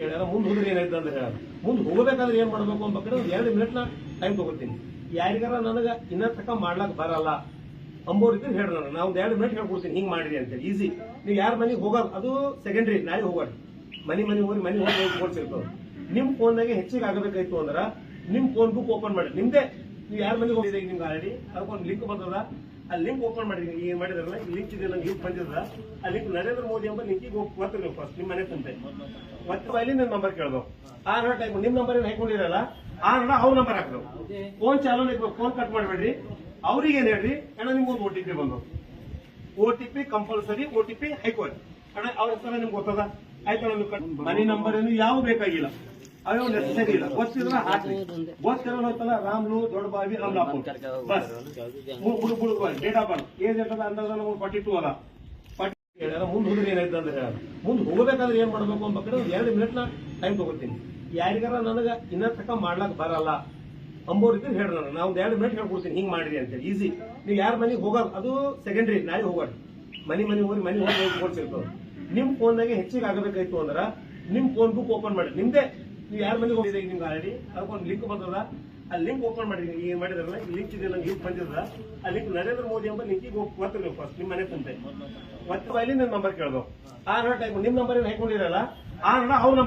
ಹೇಳ್ಯಾರ ಮುಂದೆ ಹೋದ್ರೆ ಏನಾಯ್ತು ಹೇಳ. ಮುಂದೆ ಹೋಗಬೇಕಾದ್ರೆ ಏನ್ ಮಾಡ್ಬೇಕು ಅಂತ ಒಂದು ಎರಡು ಮಿನಿಟ್ ನಾ ಟೈಮ್ ತಗೋತೀನಿ. ಯಾರಿಗಾರ ನನಗ ಇನ್ನ ತಕ ಮಾಡ್ಲಾಕ್ ಬರಲ್ಲ. ಅಂಬೋರು ಇದ್ರೆ ಹೇಳ ನಾನು ನಾವು ಎರಡು ಮಿನಿಟ್ ಹೇಳ್ಕೊಡ್ತೀನಿ. ಹಿಂಗ್ ಮಾಡಿರಿ ಅಂತ ಈಸಿ ನೀವು ಯಾರ ಮನೆಗೆ ಹೋಗೋದು ಅದು ಸೆಕೆಂಡ್ರಿ ನಾಳೆ ಹೋಗೋಣ ಮನೆ ಮನೆ ಹೋಗಿ ಮನೆ ಹೋಗಿ ಕೊಡ್ಸಿರ್ತದ ನಿಮ್ ಫೋನ್ದಾಗೆ ಹೆಚ್ಚಿಗೆ ಆಗಬೇಕಾಯ್ತು ಅಂದ್ರ ನಿಮ್ ಫೋನ್ ಬುಕ್ ಓಪನ್ ಮಾಡಿ. ನಿಮ್ದೇ ನೀವು ಯಾರು ಮನೆಗೆ ಹೋಗಿದೆ ನಿಮ್ಗೆ ಆಲ್ರೆಡಿ ಅದಕ್ಕೊಂದು ಲಿಂಕ್ ಬಂದದ. ಆ ಲಿಂಕ್ ಓಪನ್ ಮಾಡಿದ್ರಿ ಈಗ ಮಾಡಿದ್ರಲ್ಲ? ಈ ಲಿಂಕ್ ಇದೆ, ನಂಗೆ ಲಿಂಕ್ ಬಂದಿದ್ರ ಆ ಲಿಂಕ್ ನರೇಂದ್ರ ಮೋದಿ ಎಂಬ ಲಿಂಕಿಗೆ ಹೋಗಿ ಒತ್ತು ನೀವು ಫಸ್ಟ್ ನಿಮ್ಮ ಮನೆ ತಂದೆ. ಮತ್ತೆ ಅಲ್ಲಿ ನಿಮ್ಮ ನಂಬರ್ ಕೇಳ್ದು. ಆ ನೋಡ ಟೈಪ್ ನಿಮ್ ನಂಬರ್ ಏನು ಹಾಕೊಂಡಿರಲ್ಲ, ಆ ನೋಡ ಅವ್ರ ನಂಬರ್ ಹಾಕ್ದು. ಫೋನ್ ಚಾಲೂ ಇರ್ಬೇಕು ಫೋನ್ ಕಟ್ ಮಾಡಬೇಡ್ರಿ. ಅವ್ರಿಗೆ ಏನು ಹೇಳ್ರಿ? ಅಣ್ಣ ನಿಮ್ಗೊಂದು ಓ ಟಿ ಪಿ ಬಂದು. O T P compulsory O T P high court. ಅಣ್ಣ, ಅವ್ರ ಹೆಸರ ನಿಮ್ಗೆ ಗೊತ್ತದ? ಕಟ್ ಮನಿ ನಂಬರ್ ಏನು ಯಾವ ಬೇಕಾಗಿಲ್ಲ. ಅವೇ ನೆಸಸರಿ ಇಲ್ಲ. ಗೊತ್ತಿದ್ರೆ ಹಾಕ್ರಿ ಗೊತ್ತಿರೋತ್ತಲ್ಲ ರಾಮ್ಲು ದೊಡ್ಡ ಬಾವಿ ಅಮಲಾಪುರ್ ಬಸ್. ಬುಡು ಬುಡು ಡೇಟ್ ಆಫ್ ಬರ್ತ್ ಏಜ್ ಎಷ್ಟದ? ಅಂದಾಜ ನಮಗೆ ಫಾರ್ಟಿ ಟೂ ಅದ ಮುಂದೆ ಹೋದ್ರೆ ಏನಾಯ್ತು ಅಂದ್ರೆ ಮುಂದೆ ಹೋಗಬೇಕಾದ್ರೆ ಏನ್ ಮಾಡ್ಬೇಕು ಅಂತ ಒಂದು ಎರಡು ಮಿನಿಟ್ ನಾ ಟೈಮ್ ತಗೋತೀನಿ. ಯಾರಿಗಾರ ನನಗೆ ಇನ್ನ ತಕ ಮಾಡ್ಲಾಕ್ ಬರಲ್ಲ. ಅಂಬೋರಿಗೆ ಹೇಳ ನಾನು ನಾ ಒಂದ್ ಎರಡು ಮಿನಿಟ್ ಹೇಳ್ಕೊಡ್ತೀನಿ. ಹಿಂಗ್ ಮಾಡಿರಿ ಅಂತ ಈಸಿ ನೀವು ಯಾರ ಮನೆಗೆ ಹೋಗೋದು ಅದು ಸೆಕೆಂಡ್ರಿ ನಾಳೆ ಹೋಗೋರಿ ಮನಿ ಮನಿ ಹೋಗಿ ಮನಿ ಹೋಗಿ ಕೊಡ್ಸಿರ್ತದ ನಿಮ್ ಫೋನ್ದಾಗೆ ಹೆಚ್ಚಿಗೆ ಆಗಬೇಕಾಯ್ತು ಅಂದ್ರೆ ನಿಮ್ ಫೋನ್ ಬುಕ್ ಓಪನ್ ಮಾಡಿ. ನಿಮ್ದೇ ನೀವು ಯಾರ ಮನೆಗೆ ಹೋಗಿದೆ ನಿಮ್ಗೆ ಆಲ್ರೆಡಿ ಅದಕ್ಕೊಂದು ಲಿಂಕ್ ಬಂದದ ಆ ಲಿಂಕ್ ಓಪನ್ ಮಾಡಿದ್ರಿ ಈಗ ಮಾಡಿದ್ರಲ್ಲ, ಈ ಲಿಂಕ್ ಇದೆ, ನಂಗೆ ಲಿಂಕ್ ಬಂದಿರದ ಆ ಲಿಂಕ್ ನರೇಂದ್ರ ಮೋದಿ ಎಂಬ ಲಿಂಕಿಗೆ ಹೋಗಿ ಒತ್ತು ನೀವು ಫಸ್ಟ್ ನಿಮ್ಮ ಮನೆ ತಂದೆ ಮತ್ತೆ ಬೈಲಿ ನಿಮ್ಮ ನಂಬರ್ ಕೇಳ್ದು ಆ ನೋಡ ಟೈಪ್ ನಿಮ್ ನಂಬರ್ ಏನು ಹಾಕೊಂಡಿರಲ್ಲ? ಆ ನೋಡ ಅವ್ರ ನಂಬರ್